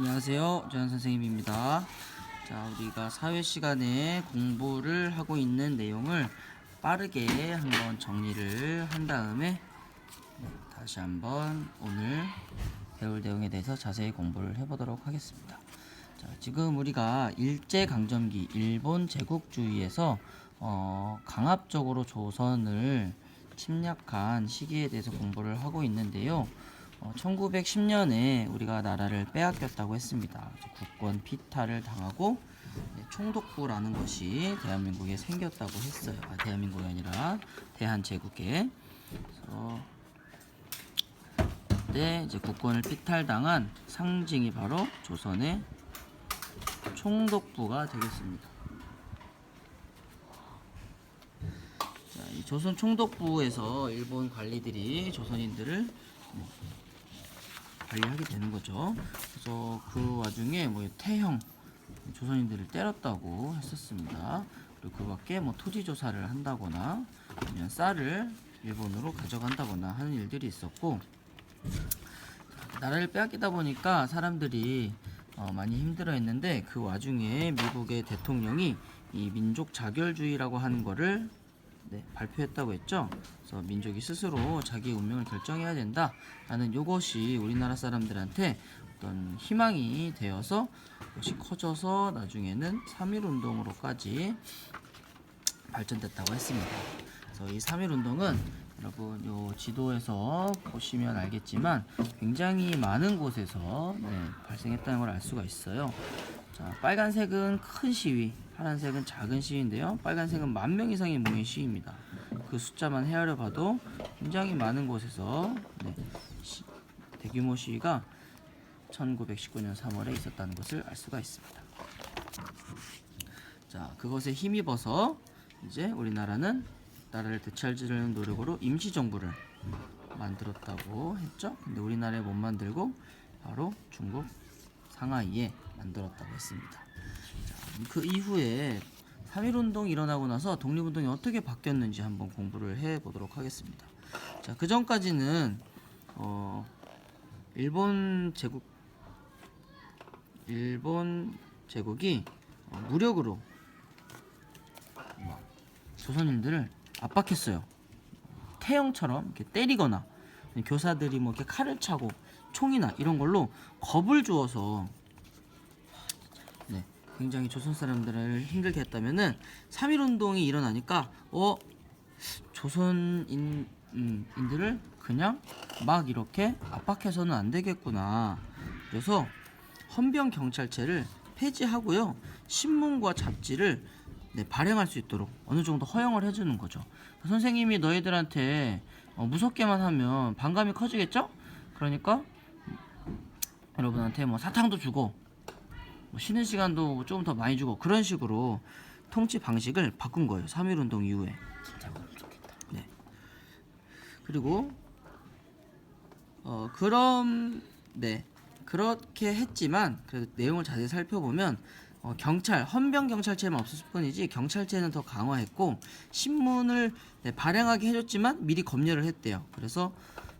안녕하세요. 조현 선생님입니다. 자, 우리가 사회 시간에 공부를 하고 있는 내용을 빠르게 한번 정리를 한 다음에 네, 다시 한번 오늘 배울 내용에 대해서 자세히 공부를 해보도록 하겠습니다. 자, 지금 우리가 일제 강점기 일본 제국주의에서 어, 강압적으로 조선을 침략한 시기에 대해서 공부를 하고 있는데요. 어, 1910년에 우리가 나라를 빼앗겼다고 했습니다. 국권 피탈을 당하고 네, 총독부라는 것이 대한민국에 생겼다고 했어요. 아, 대한민국이 아니라 대한제국에. 그래서 그때 이제 국권을 피탈당한 상징이 바로 조선의 총독부가 되겠습니다. 조선 총독부에서 일본 관리들이 조선인들을 네, 관리하게 되는 거죠. 그래서 그 와중에 뭐 태형 조선인들을 때렸다고 했었습니다. 그리고 그 밖에 뭐 토지 조사를 한다거나 아니면 쌀을 일본으로 가져간다거나 하는 일들이 있었고 나라를 빼앗기다 보니까 사람들이 어, 많이 힘들어 했는데 그 와중에 미국의 대통령이 이 민족 자결주의라고 하는 거를 네, 발표했다고 했죠. 그래서 민족이 스스로 자기 운명을 결정해야 된다라는 이것이 우리나라 사람들한테 어떤 희망이 되어서 그것이 커져서 나중에는 3.1 운동으로까지 발전됐다고 했습니다. 그래서 이 3.1 운동은 여러분 요 지도에서 보시면 알겠지만 굉장히 많은 곳에서 네, 발생했다는 걸 알 수가 있어요. 자, 빨간색은 큰 시위, 파란색은 작은 시위인데요. 빨간색은 만 명 이상이 모인 시위입니다. 그 숫자만 헤아려 봐도 굉장히 많은 곳에서 네, 시- 대규모 시위가 1919년 3월에 있었다는 것을 알 수가 있습니다. 자, 그것에 힘입어서 이제 우리나라는 나라를 되찾으려는 노력으로 임시정부를 만들었다고 했죠. 근데 우리나라에 못 만들고 바로 중국 상하이에 만들었다고 했습니다. 자, 그 이후에 3.1운동이 일어나고 나서 독립운동이 어떻게 바뀌었는지 한번 공부를 해보도록 하겠습니다. 자, 그 전까지는 어, 일본 제국 일본 제국이 어, 무력으로 막 조선인들을 압박했어요. 태형처럼 이렇게 때리거나 교사들이 뭐 이렇게 칼을 차고 총이나 이런 걸로 겁을 주어서 네, 굉장히 조선 사람들을 힘들게 했다면은 3.1 운동이 일어나니까 어 조선인 음, 그냥 막 이렇게 압박해서는 안 되겠구나. 그래서 헌병 경찰체를 폐지하고요. 신문과 잡지를 네, 발행할 수 있도록 어느 정도 허용을 해주는 거죠. 선생님이 너희들한테 어, 무섭게만 하면 반감이 커지겠죠? 그러니까 여러분한테 뭐 사탕도 주고 뭐 쉬는 시간도 조금 더 많이 주고 그런 식으로 통치 방식을 바꾼 거예요. 3.1 운동 이후에. 네. 그리고 어 그럼 네 그렇게 했지만 그래도 내용을 자세히 살펴보면 어, 경찰 헌병 경찰체만 없었을 뿐이지 경찰체는 더 강화했고 신문을 네, 발행하게 해줬지만 미리 검열을 했대요. 그래서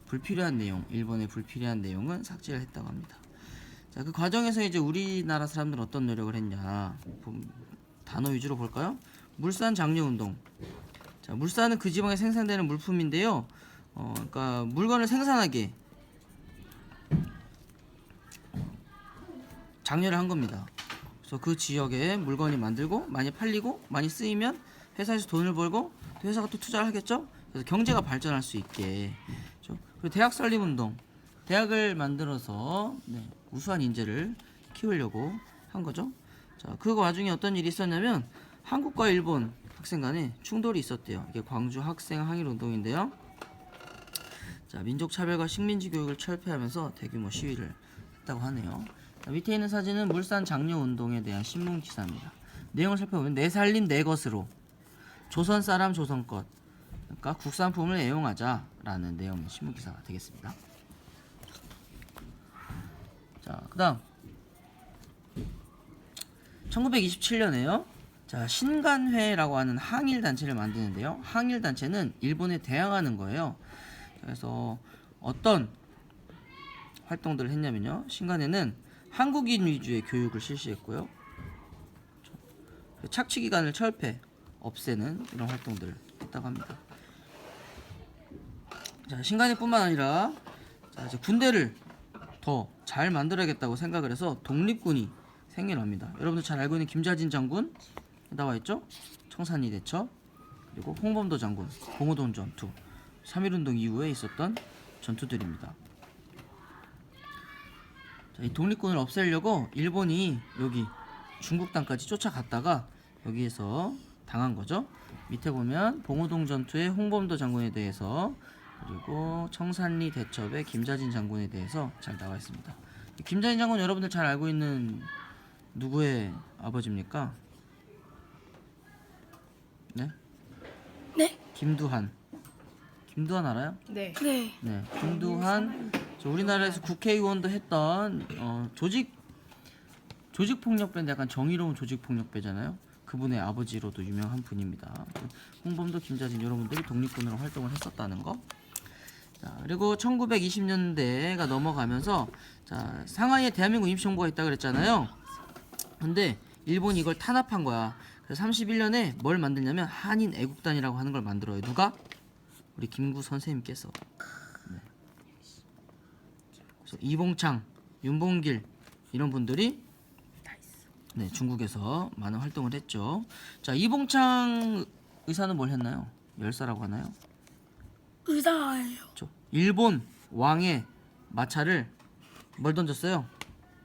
불필요한 내용 일본의 불필요한 내용은 삭제를 했다고 합니다. 자 그 과정에서 이제 우리나라 사람들은 어떤 노력을 했냐 봄- 단어 위주로 볼까요? 물산 장려 운동. 자 물산은 그 지방에 생산되는 물품인데요. 어, 그러니까 물건을 생산하게 장려를 한 겁니다. 그래서 그 지역에 물건이 만들고 많이 팔리고 많이 쓰이면 회사에서 돈을 벌고 또 회사가 또 투자를 하겠죠. 그래서 경제가 발전할 수 있게. 그렇죠? 그리고 대학 설립 운동. 대학을 만들어서 네, 우수한 인재를 키우려고 한 거죠. 자, 그 와중에 어떤 일이 있었냐면 한국과 일본 학생 간에 충돌이 있었대요. 이게 광주 학생 항일 운동인데요. 자, 민족 차별과 식민지 교육을 철폐하면서 대규모 시위를 했다고 하네요. 자, 밑에 있는 사진은 물산 장려 운동에 대한 신문 기사입니다. 내용을 살펴보면 내 살린 내 것으로 조선 사람 조선 것 그러니까 국산품을 애용하자라는 내용의 신문 기사가 되겠습니다. 자, 그다음 1927년에요. 자, 신간회라고 하는 항일 단체를 만드는데요. 항일 단체는 일본에 대항하는 거예요. 그래서 어떤 활동들을 했냐면요. 신간회는 한국인 위주의 교육을 실시했고요. 착취기관을 철폐, 없애는 이런 활동들을 했다고 합니다. 자, 신간이뿐만 아니라 자, 군대를 더 잘 만들어야겠다고 생각을 해서 독립군이 생겨납니다. 여러분들 잘 알고 있는 김자진 장군 나와 있죠? 청산리 대첩 그리고 홍범도 장군 봉오동 전투 3.1운동 이후에 있었던 전투들입니다. 자, 이 독립군을 없애려고 일본이 여기 중국 땅까지 쫓아갔다가 여기에서 당한 거죠. 밑에 보면 봉오동 전투의 홍범도 장군에 대해서 그리고 청산리 대첩의 김자진 장군에 대해서 잘 나와 있습니다. 이 김자진 장군 여러분들 잘 알고 있는 누구의 아버지입니까? 네? 네? 김두한. 김두한 알아요? 네. 네. 네, 김두한 저 우리나라에서 국회의원도 했던 어, 조직 조직 폭력배인데 약간 정의로운 조직 폭력배잖아요. 그분의 아버지로도 유명한 분입니다. 홍범도 김자진 여러분들이 독립군으로 활동을 했었다는 거. 자, 그리고 1920년대가 넘어가면서 자, 상하이에 대한민국 임시정부가 있다 그랬잖아요. 근데 일본이 이걸 탄압한 거야. 그래서 31년에 뭘 만들냐면 한인 애국단이라고 하는 걸 만들어요. 누가? 우리 김구 선생님께서. 네. 그래서 이봉창, 윤봉길 이런 분들이 네, 중국에서 많은 활동을 했죠. 자, 이봉창 의사는 뭘 했나요? 열사라고 하나요? 의사예요. 저 일본 왕의 마차를 뭘 던졌어요?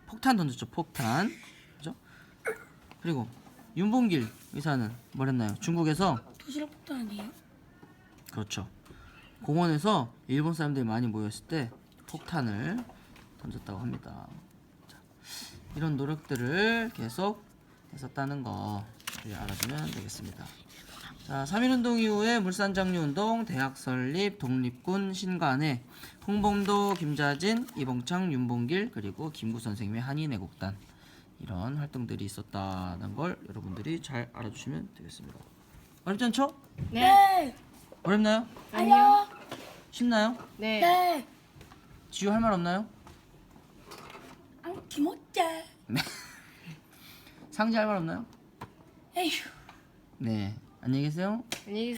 폭탄 던졌죠. 폭탄. 그죠? 그리고 윤봉길 의사는 뭘 했나요? 중국에서 도시락 폭탄 아니에요? 그렇죠. 공원에서 일본 사람들이 많이 모였을 때 폭탄을 던졌다고 합니다. 자, 이런 노력들을 계속 했었다는 거 우리 알아두면 되겠습니다. 자, 3.1운동 이후에 물산장류운동, 대학 설립, 독립군, 신간회, 홍범도, 김자진, 이봉창, 윤봉길, 그리고 김구 선생님의 한인애국단 이런 활동들이 있었다는 걸 여러분들이 잘 알아주시면 되겠습니다. 어렵지 않죠? 네. 어렵나요? 아니요. 쉽나요? 네. 네. 지우 할 말 없나요? 안 기모째. 상지 할 말 없나요? 에휴. 네. 안녕히 계세요. 안녕히